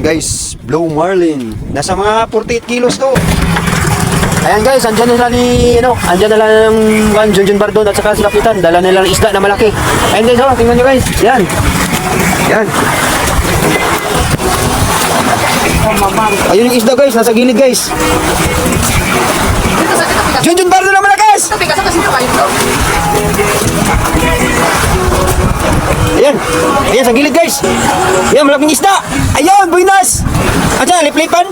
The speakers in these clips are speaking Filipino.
Guys, Blue Marlin. Nasa mga 48 kilos to. Ayan guys, andyan na sila ni, ano, andyan na lang yung Junjun Bardon at saka si Kapitan. Dala nila ng isda na malaki. Ayan guys, oh, tingnan nyo guys. Yan. Yan. Ayun yung isda guys, nasa gilid guys. Junjun Bardon na malakas! Ayan. Ayan, sa gilid guys. Ayan, malaking isda. Ayan, buinas. Ayan, liplipan.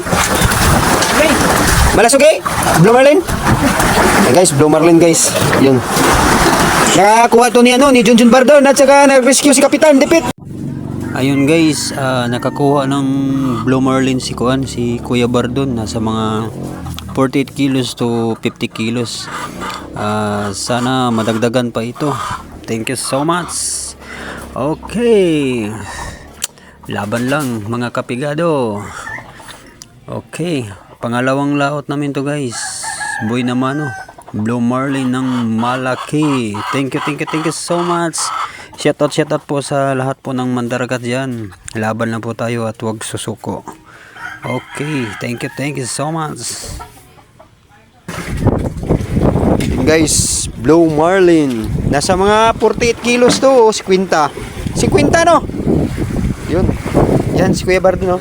Malasugi. Blue Marlin. Ayan guys, Blue Marlin guys. Yun. Nakakuha to ni ano, ni Junjun Bardon at saka nag-rescue si Kapitan Dipit. Ayun guys, ah, nakakuha ng Blue Marlin si Kuan, si Kuya Bardon nasa mga 48 kilos to 50 kilos. Ah, sana madagdagan pa ito. Thank you so much. Okay. Laban lang mga kapigado. Okay. Pangalawang laot namin to guys. Boy naman oh. Blue Marlin ng malaki. Thank you, thank you, thank you so much. Shout out, shout out po sa lahat po ng mandaragat dyan. Laban lang po tayo at huwag susuko. Okay, thank you, thank you so much. Guys, Blue Marlin. Nasa mga 48 kilos to, o 50. 50 no? Yun. Yan, si Kuya Bardon, no?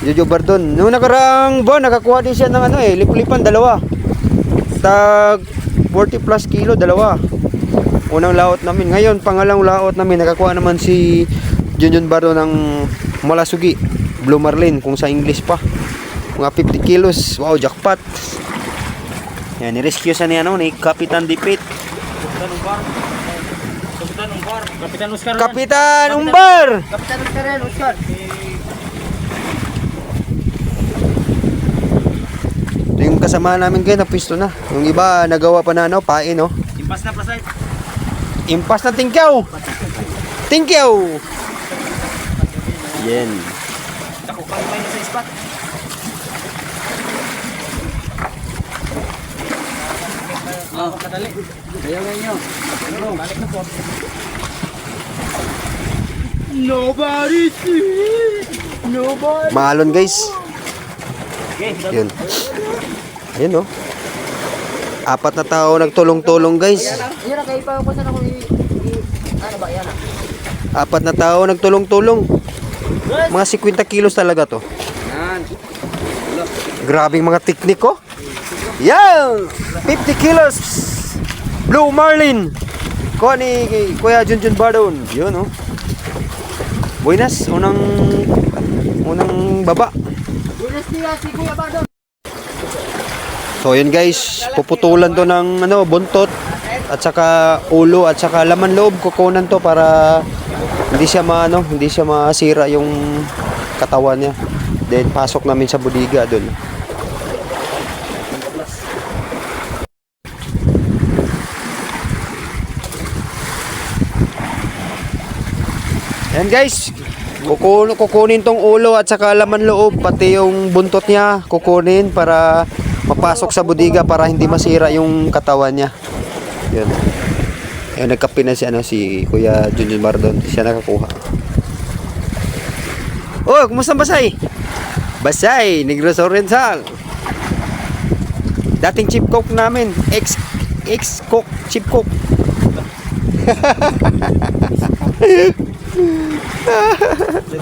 Jojo Bardon. Noong nakarang buwan, nakakuha din siya ng ano eh, lipulipan, dalawa. Tag 40 plus kilo, dalawa. Unang laot namin. Ngayon, pangalang laot namin, nakakuha naman si Junjun Bardon ng Malasugi, Blue Marlin, kung sa English pa. Mga 50 kilos. Wow, jackpot. Yan, ni-rescue sa ni, ano, ni Kapitan Dipit. Kapitan Umbar. Kapitan Umbar. Kapitan Oscar. Kapitan Umbar! Kapitan Oscar yan, Oscar. Ito yung kasama namin kayo, napisto na. Yung iba, nagawa pa na, ano, pain, no? Impas na pasay. Impas na tingkyaw! Tingkyaw! Yan. Ako pa na sa spot. Oh, kadali. Ayaw ngayon nyo. Ano? Balik na po. Nobody see. Nobody. Mahalon, guys. Okay, Yun. Ayun, no? Apat na tao nagtulong-tulong, guys. Yan ang kayo pa ako i... Ano ba yan? Apat na tao nagtulong-tulong. Mga 50 kilos talaga to. Yan. Grabing mga teknik ko. Yan! 50 kilos! Blue Marlin! Kuha ni Kuya Junjun Bardon. Yun, oh. Buenas, unang unang baba. Buenos dias, si Kuya Bardon. So yun guys, puputulan to ng ano, buntot at saka ulo at saka laman loob kukunan to para hindi siya maano, hindi siya masira yung katawan niya. Then pasok namin sa budiga doon. Yan guys, kukun kukunin tong ulo at saka laman loob pati yung buntot niya kukunin para mapasok sa budiga para hindi masira yung katawan niya. Yun. Ayun, nagkape na si, ano, si Kuya Junjun Bardon. Siya nakakuha. Oh, kumusta Basay? Basay, Negros Oriental. Dating chip cook namin. Ex, ex cook, chip cook.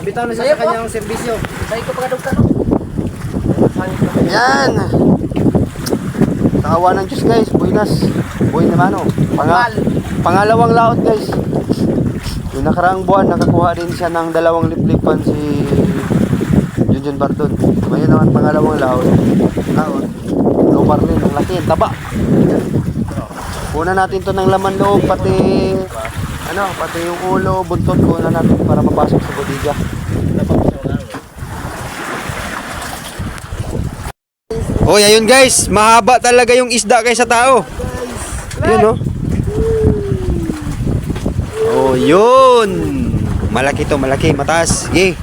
Bitaw na siya sa kanyang serbisyo. Sa'yo ko pagkadugta no? Yan. Tawa ng Diyos guys, buinas. Buhay naman oh. Panga pangalawang laot guys. Yung nakaraang buwan, nakakuha din siya ng dalawang liplipan si Junjun Bardon. Ngayon naman pangalawang laot. Laot. Lumar din, ang laki, ang taba. Kuna natin to ng laman loob, pati ano, pati yung ulo, buntot, kuna natin para mapasok sa bodega. Hoy, ayun guys, mahaba talaga yung isda kaysa tao. Yun oh. Oh, yun. Malaki to, malaki, mataas. Sige.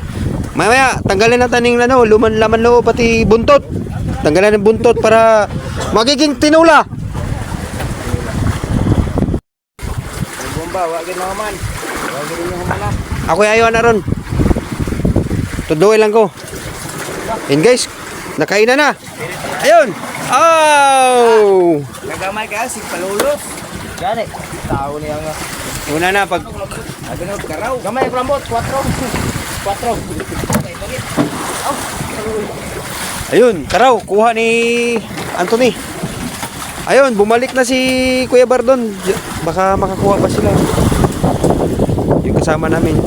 Mamaya, tanggalin natin yung ano, luman laman loob pati buntot. Tanggalin ng buntot para magiging tinula. Bomba, wag gid mga man. Wag gid yung humana. Ako ayaw na ron. Tuduin lang ko. And guys, nakain na na. Ayun. Oh! Nagamay ka, si Palulos. Gani. Tao niya nga. Una na pag Agano karaw. Gamay ang rambot, 4. 4. Ayun, karaw, kuha ni Anthony. Ayun, bumalik na si Kuya Bardon. Baka makakuha pa sila. Yung kasama namin.